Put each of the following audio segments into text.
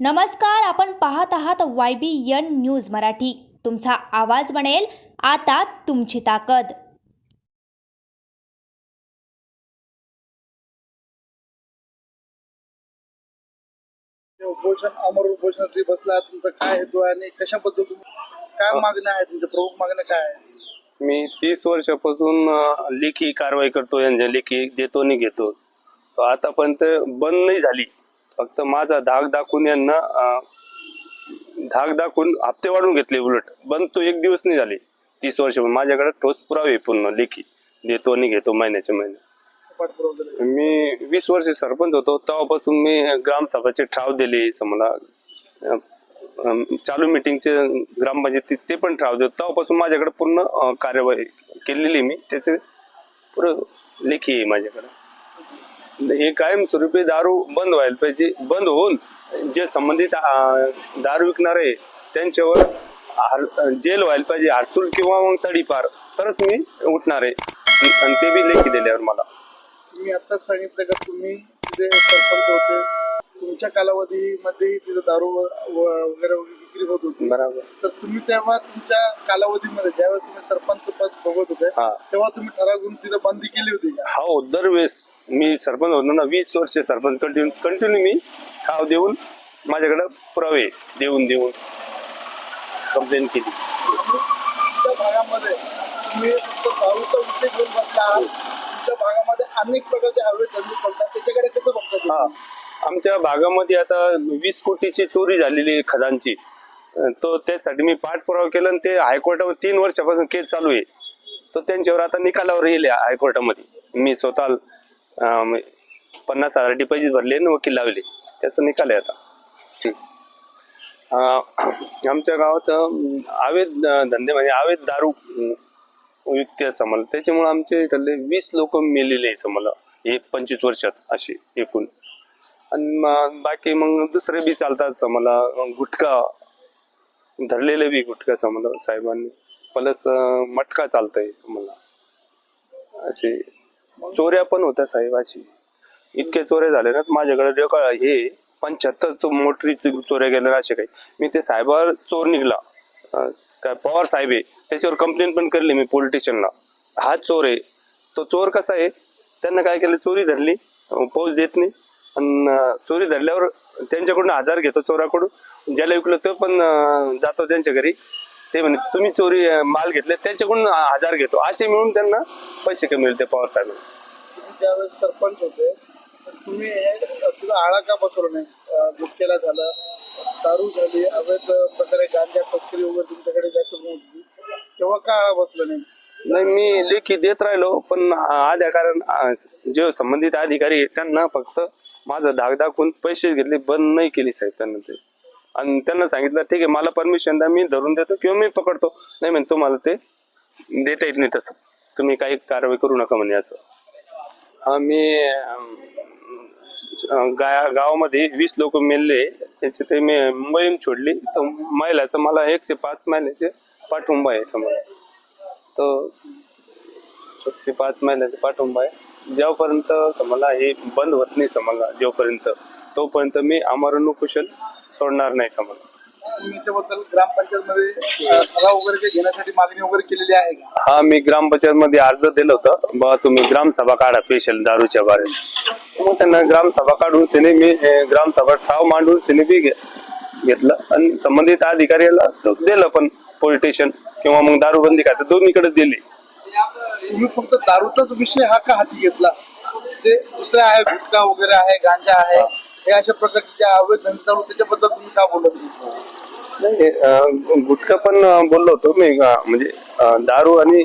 नमस्कार आपण पाहत आहात Y B N news Marathi. तुमचा आवाज बनेल आता तुमची ताकद. उपोषण अमर उपोषण तुम्ही बसला तुमचा काय हेतू आहे आणि कशाबद्दल तुम्ही काय मागण्या आहे तुमच्या प्रमुख मागण्या काय आहे मी तीस वर्षापासून अं, लेखी कारवाई करतो यांच्या लेखी देतो आणि घेतो. तो आतापर्यंत बंद नाही झाली. फक्त माझा धाक दाखवून यांना धाक दाखवून हप्ते वाढवून घेतले उलट. बंद तो एक दिवस नाही झाले तीस वर्ष माझ्याकडे ठोस पुरावे पूर्ण लेखी. देतो आणि घेतो महिन्याच्या महिने मी वीस वर्ष सरपंच होतो. तेव्हापासून मी ग्रामसभाचे ठाव दिले समजा चालू मिटिंगचे ग्रामपंचायतीत ते पण ठाव देतो तेव्हापासून माझ्याकडे पूर्ण कार्यवाही केलेली मी. त्याचे पुरं लेखी आहे माझ्याकडे. हे कायमस्वरूपी दारू बंद व्हायला पाहिजे. बंद होऊन जे संबंधित दारू विकणारे त्यांच्यावर हार- जेल व्हायला पाहिजे. हरसूल किंवा मग तडीपार. तरच मी उठणार आहे. आणि ते बी लेखी दिल्यावर मला. मी आता सांगितलं का तुम्ही जे सरपंच होते. तुमच्या कालावधीमध्ये तिथे दारू वगैरे विक्री होत होती. बरोबर. तर तुम्ही तेव्हा तुमच्या कालावधीमध्ये ज्यावेळेस तुम्ही सरपंच पद भोगत होते हा. तेव्हा तुम्ही ठराव घेऊन तिथे बंदी केली होती का? हो दरवेळेस मी सरपंच होतो ना वीस वर्ष सरपंच. कंटिन्यू कंटिन्यू मी ठाव देऊन माझ्याकडे पुरावे देऊन देऊन कंप्लेंट केली. तुमच्या भागामध्ये तुम्ही फक्त दारूचा विषय घेऊन बसला आहात. तुमच्या भागामध्ये अनेक प्रकारचे हायवे धंदे पडतात. त्याच्याकडे कसं बघतात हा. आमच्या भागामध्ये आता वीस कोटीची चोरी झालेली आहे खदांची तो त्यासाठी मी पाठपुरावा केला आणि ते हायकोर्टावर तीन वर्षापासून केस चालू आहे. तो त्यांच्यावर आता निकालावर येईल या हायकोर्टामध्ये. मी स्वतः अं, पन्नास हजार डिपॉझिट भरले आणि वकील लावले. त्याचा निकाल आहे आता. अं, आमच्या गावात अं, अवैध अं, धंदे म्हणजे अवैध दारू अं, युक्ती असं मला. त्याच्यामुळे आमचे ठरले वीस लोक मेलेले आहेत समजा हे पंचवीस वर्षात असे एकूण. आणि मग बाकी मग दुसरे बी चालतात समजा गुटखा. धरलेले बी गुटखा समजा साहेबांनी. प्लस मटका चालतंय समजा असे चोऱ्या पण होत्या साहेब अशी. इतक्या चोऱ्या झाल्या ना माझ्याकडे रेकॉर्ड हे पंच्याहत्तर मोटरी चोऱ्या गेल्या असे काही. मी ते साहेबावर चोर निघला. काय पवार साहेब आहे त्याच्यावर कंप्लेंट पण करली मी पोलीस हा चोर आहे. तो चोर कसा आहे? त्यांना काय केलं? चोरी धरली अं, पोच देत नाही. आणि चोरी धरल्यावर त्यांच्याकडून हजार घेतो चोराकडून. ज्याला विकलं तो पण जातो त्यांच्या घरी. ते म्हणे तुम्ही चोरी माल घेतले त्यांच्याकडून हजार घेतो. असे मिळून त्यांना पैसे कमी होते पवार साहेब. ज्यावेळेस सरपंच होते तुम्ही आळा का बसवलं नाही? अं, झालं दारू झाली अवैध प्रकारे गांजा तस्करी वगैरे तुमच्याकडे जास्त होती. तेव्हा का आळा बसला नाही नाही मी लेखी देत राहिलो पण आद्या कारण अं, जे संबंधित अधिकारी आहेत, त्यांना फक्त माझं धाक दाखवून पैसे घेतले बंद नाही केली साहेब त्यांना ते. आणि त्यांना सांगितलं ठीक आहे मला परमिशन द्या मी धरून देतो किंवा मी पकडतो. नाही म्हणजे तुम्हाला ते देता येत नाही तसं. तुम्ही काही कारवाई करू नका म्हणे असं. हा मी अं, गा गावामध्ये वीस लोक मेले त्याचे ते मी मोहीम छोडली. तर महिलाचं मला एकशे पाच महिन्याचे पाठिंबा आहे समोर. तर एकशे पाच महिन्याचे पाठिंबा आहे. जेव्हापर्यंत मला हे बंद होत नाही समजा जोपर्यंत तोपर्यंत मी अमरण कुशल सोडणार नाही समजा तुम्ही याच्याबद्दल ग्रामपंचायतमध्ये ठराव वगैरे काही घेण्यासाठी मागणी वगैरे केलेली आहे का? हा मी ग्रामपंचायत मध्ये अर्ज दिलं होतं. बा तुम्ही ग्रामसभा काढा स्पेशल दारूच्या बारे मग त्यांना ग्रामसभा काढून सिने मी अं, ग्रामसभा ठाव मांडून सिने बी घे- घेतलं. आणि संबंधित अधिकाऱ्याला तो दिलं पण पोलीस स्टेशन किंवा मग दारूबंदी काय दोन्हीकडे दिली. तुम्ही फक्त दारूचाच विषय हा का हाती घेतला? जे दुसरे आहे गुटखा वगैरे आहे गांजा आहे हे अशा प्रकारचे जे अवैध धंदे चालू त्याच्याबद्दल तुम्ही का बोलत नाही? नाही गुटखा पण बोललो होतो मी म्हणजे दारू आणि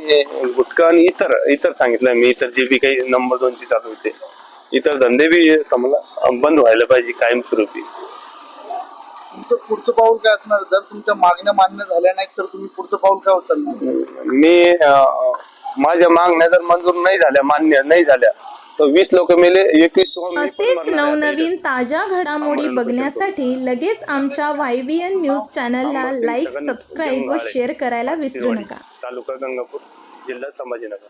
गुटखा आणि इतर इतर सांगितलं मी इतर जे बी काही नंबर दोनची चालू होते इतर धंदे बी समजा बंद व्हायला पाहिजे कायमस्वरूपी. तुमचं पुढचं पाऊल काय असणार? जर तुमच्या मागण्या मान्य झाल्या नाहीत तर तुम्ही पुढचं पाऊल काय उचलणार? मी माझ्या मागण्या जर मंजूर नाही झाल्या मान्य नाही झाल्या तर वीस लोक मेले एकवीस असेच नवनवीन. ताज्या घडामोडी बघण्यासाठी लगेच आमच्या वाय बी एन न्यूज चॅनलला लाईक सबस्क्राईब व. शेअर करायला विसरू नका तालुका गंगापूर जिल्हा संभाजीनगर